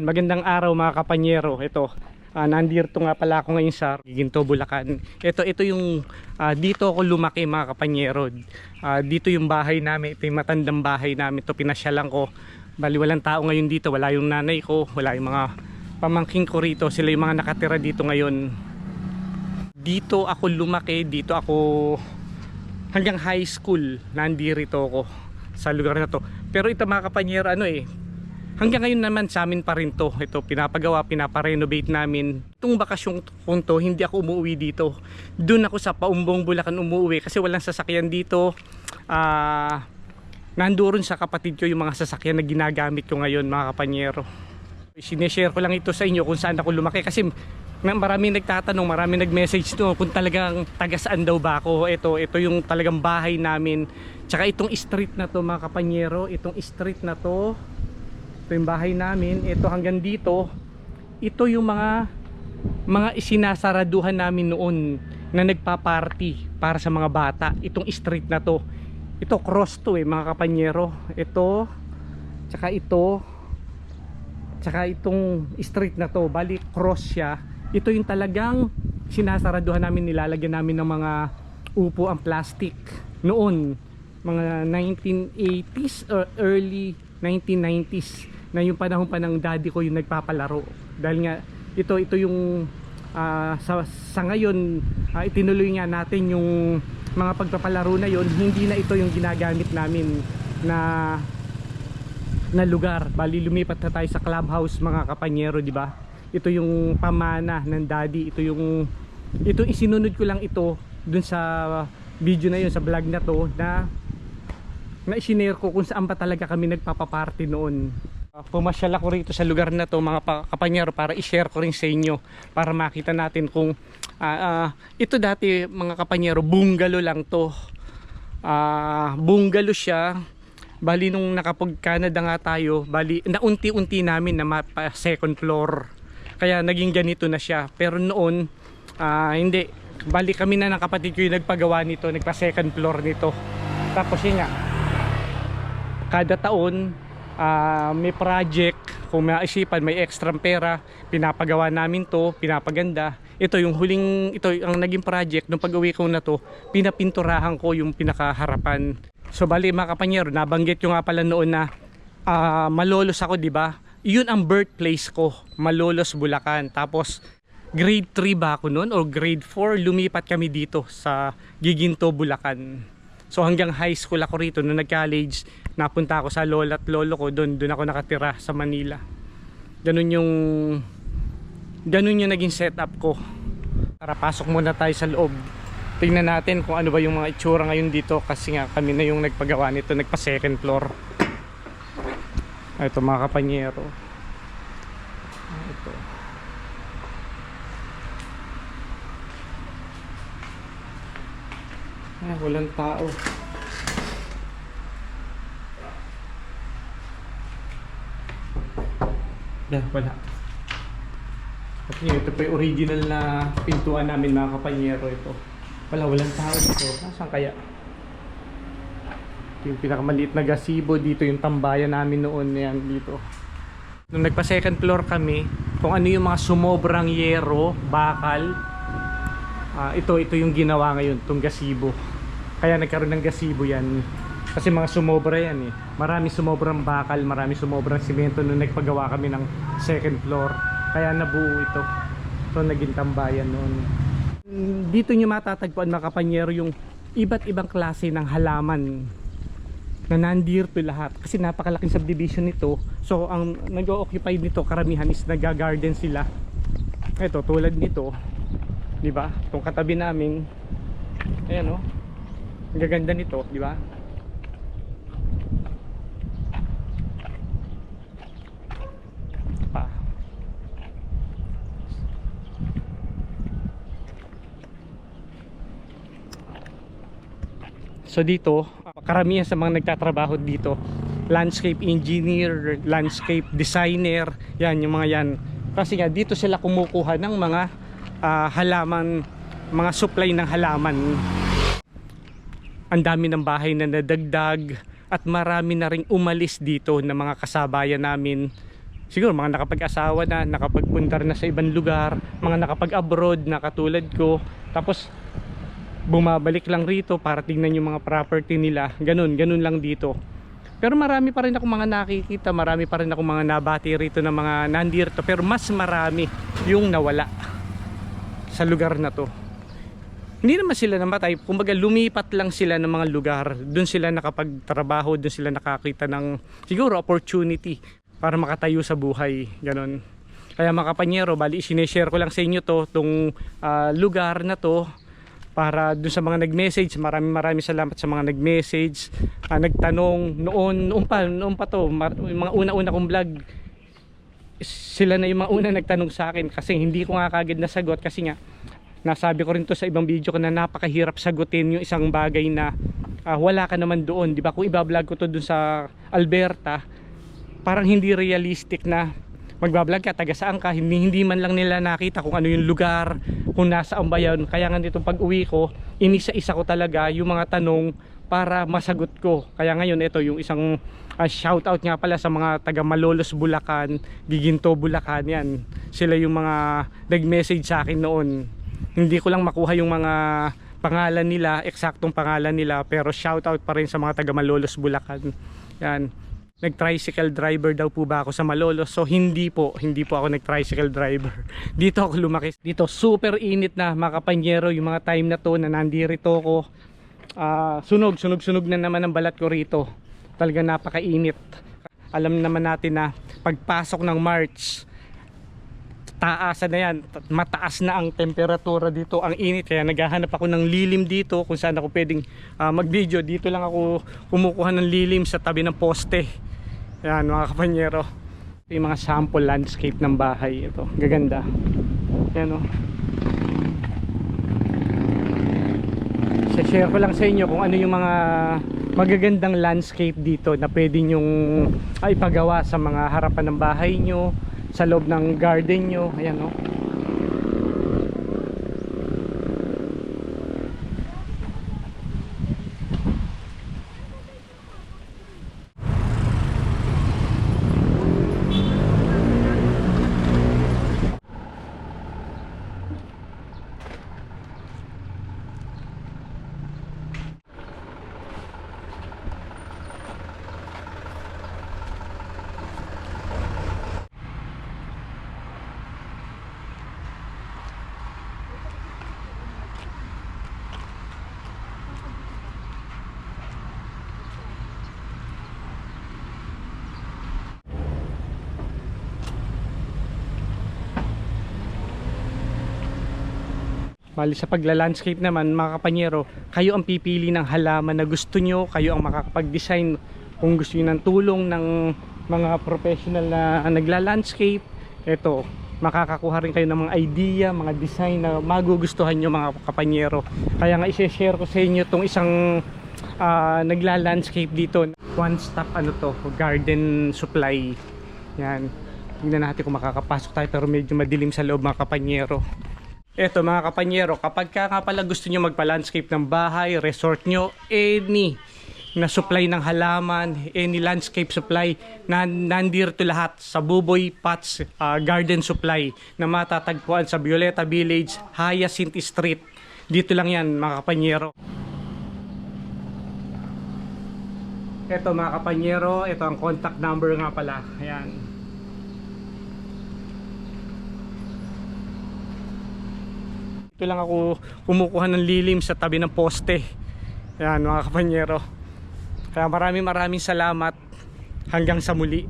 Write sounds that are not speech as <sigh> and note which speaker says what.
Speaker 1: magandang araw mga kapanyero. Ito, ah, nandito nga pala ako ngayon sa Giginto, Bulacan. Ito, ito yung ah, dito ako lumaki mga kapanyero. Ah, dito yung bahay namin, ito yung matandang bahay namin. Ito pinasyalan ko. Bali walang tao ngayon dito, wala yung nanay ko, wala yung mga pamangking ko rito. Sila yung mga nakatira dito ngayon. Dito ako lumaki, dito ako hanggang high school nandirito ako sa lugar na to. Pero ito mga kapanyero, ano eh, hanggang ngayon naman sa amin pa rin to. Ito, pinapagawa, pinaparenovate namin. Itong bakasyon kong to, hindi ako umuwi dito. Doon ako sa Paumbong, Bulacan umuwi kasi walang sasakyan dito. Ah, nandoon sa kapatid ko yung mga sasakyan na ginagamit ko ngayon mga kapanyero. Sineshare ko lang ito sa inyo kung saan ako lumaki kasi maraming nagtatanong, maraming nag-message to kung talagang taga saan daw ba ako. Ito, ito yung talagang bahay namin. Tsaka itong street na to mga kapanyero, itong street na to, ito yung bahay namin, ito hanggang dito, ito yung mga mga isinasaraduhan namin noon na nagpa-party para sa mga bata. Itong street na to. Ito cross to eh mga kapanyero. Ito, tsaka ito, tsaka itong street na to, bali cross siya. Ito yung talagang sinasaraduhan namin, nilalagyan namin ng mga upo ang plastic noon mga 1980s or early 1990s na yung panahon pa ng daddy ko yung nagpapalaro. Dahil nga ito ito yung ah, sa, sa ngayon ah, itinuloy nga natin yung mga pagpapalaro na yon hindi na ito yung ginagamit namin na na lugar. Bali lumipat na tayo sa clubhouse mga kapanyero di ba? Ito yung pamana ng daddy. Ito yung ito isinunod ko lang ito dun sa video na yun sa vlog na to na na isinare ko kung saan pa talaga kami nagpapaparty noon. Uh, pumasyal ako rito sa lugar na to mga pa- kapanyero para i-share ko rin sa inyo para makita natin kung ah, ah, ito dati mga kapanyero bungalo lang to. Ah bungalo siya. Bali nung nakapag Canada nga tayo bali naunti-unti namin na mapa second floor. Kaya naging ganito na siya. Pero noon ah, hindi. Bali kami na ng kapatid ko yung nagpagawa nito nagpa second floor nito. Tapos yun nga kada taon ah, may project. Kung maisipan may extra pera. Pinapagawa namin to pinapaganda. Ito yung huling ito ang naging project. Nung pag-uwi ko na to pinapinturahan ko yung pinakaharapan. So bali mga kapanyero nabanggit ko nga pala noon na ah, malolos ako di ba? Yun ang birthplace ko malolos Bulacan. Tapos grade 3 ba ako noon o grade 4 lumipat kami dito sa Giginto Bulacan. So hanggang high school ako rito nung nag-college, napunta ako sa lola at lolo ko doon, doon ako nakatira sa Manila. Ganun yung ganun yung naging setup ko. Tara pasok muna tayo sa loob. Tingnan natin kung ano ba yung mga itsura ngayon dito kasi nga kami na yung nagpagawa nito, nagpa second floor. Ito mga kapanyero. Ito. Ay, walang tao. Yan, wala. At yun, ito pa yung original na pintuan namin mga kapanyero ito. Wala, walang tao dito. Nasaan kaya? Ito yung pinakamaliit na gazebo dito, yung tambayan namin noon yan dito. Nung nagpa second floor kami, kung ano yung mga sumobrang yero, bakal, Ah, ito ito yung ginawa ngayon, tong gasibo. Kaya nagkaroon ng gasibo yan. Kasi mga sumobra yan eh. Marami sumobrang bakal, marami sumobrang simento nung nagpagawa kami ng second floor. Kaya nabuo ito. Ito naging tambayan noon. Dito nyo matatagpuan mga kapanyero yung iba't ibang klase ng halaman na nandito lahat kasi napakalaking subdivision nito so ang nag-occupy nito karamihan is nag-garden sila ito tulad nito di ba? Itong katabi namin. Ayan oh. Ang gaganda nito, di ba? Pa. So dito, karamihan sa mga nagtatrabaho dito, landscape engineer, landscape designer, yan yung mga yan. Kasi nga dito sila kumukuha ng mga ah, halaman, mga supply ng halaman. Ang dami ng bahay na nadagdag at marami na ring umalis dito ng mga kasabayan namin siguro mga nakapag-asawa na, nakapagpundar na sa ibang lugar, mga nakapag-abroad na katulad ko. Tapos bumabalik lang rito para tingnan yung mga property nila. Ganun, ganun lang dito. Pero marami pa rin ako mga nakikita, marami pa rin ako mga nabati rito ng mga nandirto. Pero mas marami yung nawala sa lugar na to. Hindi naman sila namatay, kumbaga lumipat lang sila ng mga lugar. Doon sila nakapagtrabaho, doon sila nakakita ng siguro opportunity para makatayo sa buhay. Ganon. Kaya mga kapanyero, bali sineshare ko lang sa inyo to, tong ah, lugar na to para dun sa mga nag-message, maraming maraming salamat sa mga nag-message, ah, nagtanong noon, noon pa, noon pa to, mga una-una kong vlog, sila na yung mga una nagtanong sa akin kasi hindi ko nga kagad nasagot kasi nga nasabi ko rin to sa ibang video ko na napakahirap sagutin yung isang bagay na ah, wala ka naman doon, di ba? Kung iba-vlog ko to dun sa Alberta, parang hindi realistic na magbablog ka, taga saan ka, hindi, hindi man lang nila nakita kung ano yung lugar, kung nasaan ba yun. Kaya nga dito pag uwi ko, inisa-isa ko talaga yung mga tanong para masagot ko. Kaya ngayon ito yung isang uh, shout out nga pala sa mga taga Malolos Bulacan, Giginto Bulacan yan. Sila yung mga nag-message sa akin noon. Hindi ko lang makuha yung mga pangalan nila, eksaktong pangalan nila, pero shout out pa rin sa mga taga Malolos Bulacan. Yan nag-tricycle driver daw po ba ako sa Malolos so hindi po. Hindi po ako nag-tricycle driver. <laughs> Dito ako lumaki. Dito super init na mga kapanyero yung mga time na to na nandirito ako Ah, sunog sunog sunog na naman ang balat ko rito. Talaga napakainit. Alam naman natin na pagpasok ng March taasan na yan. Mataas na ang temperatura dito. Ang init kaya naghahanap ako ng lilim dito kung saan ako pwedeng ah, mag video dito lang ako kumukuha ng lilim sa tabi ng poste. Yan mga kapanyero. Ito yung mga sample landscape ng bahay. Ito gaganda. Yan o share ko lang sa inyo kung ano yung mga magagandang landscape dito na pwede nyong ay pagawa sa mga harapan ng bahay nyo sa loob ng garden nyo. Ayan o Bali sa pagla-landscape naman mga kapanyero, kayo ang pipili ng halaman na gusto nyo, kayo ang makakapag-design kung gusto nyo ng tulong ng mga professional na nagla-landscape. Ito, makakakuha rin kayo ng mga idea, mga design na magugustuhan nyo mga kapanyero. Kaya nga i-share ko sa inyo itong isang ah, nagla-landscape dito. One stop ano to, garden supply. Yan. Tingnan natin kung makakapasok tayo pero medyo madilim sa loob mga kapanyero. Eto mga kapanyero, kapag ka nga pala gusto nyo magpa-landscape ng bahay, resort nyo, any na supply ng halaman, any landscape supply, na nandito lahat sa Buboy Pots ah, Garden Supply na matatagpuan sa Violeta Village, Hyacinth Street. Dito lang yan mga kapanyero. Eto mga kapanyero, ito ang contact number nga pala. Ayan. Ito lang ako kumukuha ng lilim sa tabi ng poste. Ayan mga kapanyero. Kaya maraming maraming salamat. Hanggang sa muli.